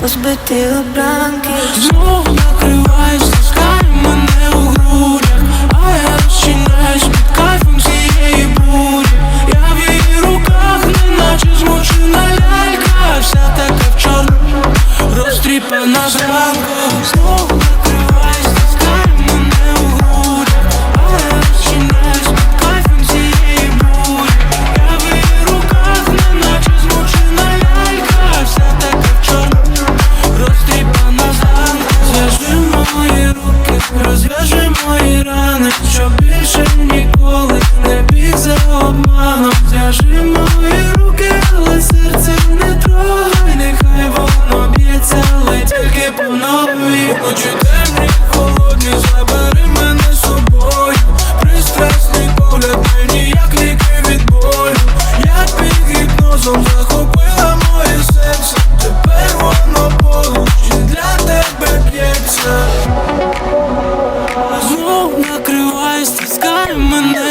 ти обранки. Знову накриваєш, стискає мене у грудях. А я розчиняюсь під кайфом цієї бурі. Я в її руках, неначе змучена лялька. Вся така в чорну розтріпана зранку. Знов Ночі темні, холодні, мене собою. Пристрасний погляд мені, як від болю. Я під гіпнозом захопила моє серце. Тепер воно для тебе б'ється. Знов накривай, стискай мене.